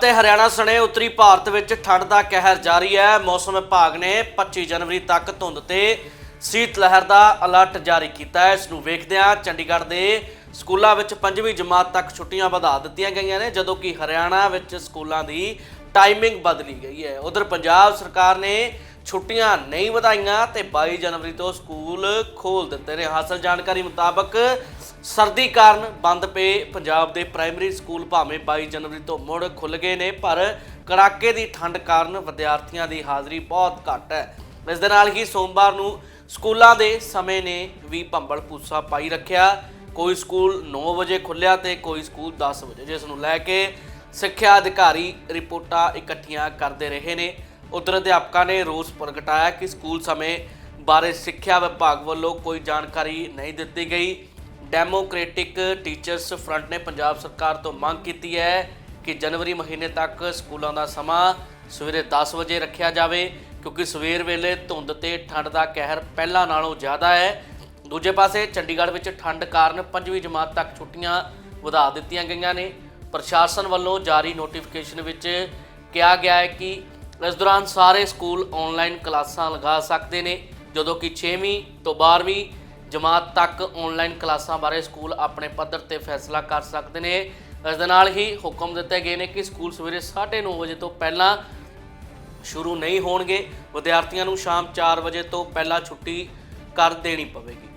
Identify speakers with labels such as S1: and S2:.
S1: ਤੇ ਹਰਿਆਣਾ ਸਣੇ ਉੱਤਰੀ ਭਾਰਤ ਵਿੱਚ ਠੰਡ ਦਾ ਕਹਿਰ ਜਾਰੀ ਹੈ। ਮੌਸਮ ਵਿਭਾਗ ਨੇ 25 ਜਨਵਰੀ ਤੱਕ ਧੁੰਦ ਤੇ ਸੀਤ ਲਹਿਰ ਦਾ ਅਲਰਟ ਜਾਰੀ ਕੀਤਾ ਹੈ। ਇਸ ਨੂੰ ਵੇਖਦਿਆਂ ਚੰਡੀਗੜ੍ਹ ਦੇ ਸਕੂਲਾਂ ਵਿੱਚ 5ਵੀਂ ਜਮਾਤ ਤੱਕ ਛੁੱਟੀਆਂ ਵਧਾ ਦਿੱਤੀਆਂ ਗਈਆਂ ਨੇ, ਜਦੋਂ ਕਿ ਹਰਿਆਣਾ ਵਿੱਚ ਸਕੂਲਾਂ ਦੀ ਟਾਈਮਿੰਗ ਬਦਲੀ ਗਈ ਹੈ। ਉਧਰ ਪੰਜਾਬ ਸਰਕਾਰ ਨੇ ਛੁੱਟੀਆਂ ਨਹੀਂ ਵਧਾਈਆਂ ਤੇ 22 ਜਨਵਰੀ ਤੋਂ ਸਕੂਲ ਖੋਲ ਦਿੱਤੇ ਨੇ। ਹਾਸਲ ਜਾਣਕਾਰੀ ਮੁਤਾਬਕ ਸਰਦੀ ਕਾਰਨ ਬੰਦ ਪਏ ਪੰਜਾਬ ਦੇ ਪ੍ਰਾਇਮਰੀ ਸਕੂਲ ਭਾਵੇਂ 22 ਜਨਵਰੀ ਤੋਂ ਮੁੜ ਖੁੱਲ ਗਏ ਨੇ, ਪਰ ਕੜਾਕੇ ਦੀ ਠੰਡ ਕਾਰਨ ਵਿਦਿਆਰਥੀਆਂ ਦੀ ਹਾਜ਼ਰੀ ਬਹੁਤ ਘੱਟ ਹੈ। ਇਸ ਦੇ ਨਾਲ ਹੀ ਸੋਮਵਾਰ ਨੂੰ ਸਕੂਲਾਂ ਦੇ ਸਮੇਂ ਨੇ ਵੀ ਭੰਬਲ ਪੂਸਾ ਪਾਈ ਰੱਖਿਆ। ਕੋਈ ਸਕੂਲ 9 ਵਜੇ ਖੁੱਲਿਆ ਤੇ ਕੋਈ ਸਕੂਲ 10 ਵਜੇ, ਜਿਸ ਨੂੰ ਲੈ ਕੇ ਸਿੱਖਿਆ ਅਧਿਕਾਰੀ ਰਿਪੋਰਟਾਂ ਇਕੱਠੀਆਂ ਕਰਦੇ ਰਹੇ ਨੇ। ਉਧਰ ਅਧਿਆਪਕਾਂ ਨੇ ਰੋਸ ਪ੍ਰਗਟਾਇਆ ਕਿ ਸਕੂਲ ਸਮੇਂ ਬਾਰੇ ਸਿੱਖਿਆ ਵਿਭਾਗ ਵੱਲੋਂ ਕੋਈ ਜਾਣਕਾਰੀ ਨਹੀਂ ਦਿੱਤੀ ਗਈ। ਡੈਮੋਕ੍ਰੈਟਿਕ ਟੀਚਰਸ ਫਰੰਟ ਨੇ ਪੰਜਾਬ ਸਰਕਾਰ ਤੋਂ ਮੰਗ ਕੀਤੀ ਹੈ ਕਿ ਜਨਵਰੀ ਮਹੀਨੇ ਤੱਕ ਸਕੂਲਾਂ ਦਾ ਸਮਾਂ ਸਵੇਰੇ 10 ਵਜੇ ਰੱਖਿਆ ਜਾਵੇ, ਕਿਉਂਕਿ ਸਵੇਰ ਵੇਲੇ ਧੁੰਦ ਤੇ ਠੰਡ ਦਾ ਕਹਿਰ ਪਹਿਲਾਂ ਨਾਲੋਂ ਜ਼ਿਆਦਾ ਹੈ। ਦੂਜੇ ਪਾਸੇ ਚੰਡੀਗੜ੍ਹ ਵਿੱਚ ਠੰਡ ਕਾਰਨ 5ਵੀਂ ਜਮਾਤ ਤੱਕ ਛੁੱਟੀਆਂ ਵਧਾ ਦਿੱਤੀਆਂ ਗਈਆਂ ਨੇ। ਪ੍ਰਸ਼ਾਸਨ ਵੱਲੋਂ ਜਾਰੀ ਨੋਟੀਫਿਕੇਸ਼ਨ ਵਿੱਚ ਕਿਹਾ ਗਿਆ ਹੈ ਕਿ ਇਸ ਦੌਰਾਨ ਸਾਰੇ ਸਕੂਲ ਆਨਲਾਈਨ ਕਲਾਸਾਂ ਲਗਾ ਸਕਦੇ ਨੇ, ਜਦੋਂ ਕਿ 6ਵੀਂ ਤੋਂ 12ਵੀਂ ਜਮਾਤ ਤੱਕ ਆਨਲਾਈਨ ਕਲਾਸਾਂ ਬਾਰੇ ਸਕੂਲ ਆਪਣੇ ਪੱਧਰ ਤੇ ਫੈਸਲਾ ਕਰ ਸਕਦੇ ਨੇ। ਇਸ ਦੇ ਨਾਲ ਹੀ ਹੁਕਮ ਦਿੱਤੇ ਗਏ ਨੇ ਕਿ ਸਕੂਲ ਸਵੇਰੇ 9:30 ਵਜੇ ਤੋਂ ਪਹਿਲਾਂ ਸ਼ੁਰੂ ਨਹੀਂ ਹੋਣਗੇ। ਵਿਦਿਆਰਥੀਆਂ ਨੂੰ ਸ਼ਾਮ 4 ਵਜੇ ਤੋਂ ਪਹਿਲਾਂ ਛੁੱਟੀ ਕਰ ਦੇਣੀ ਪਵੇਗੀ।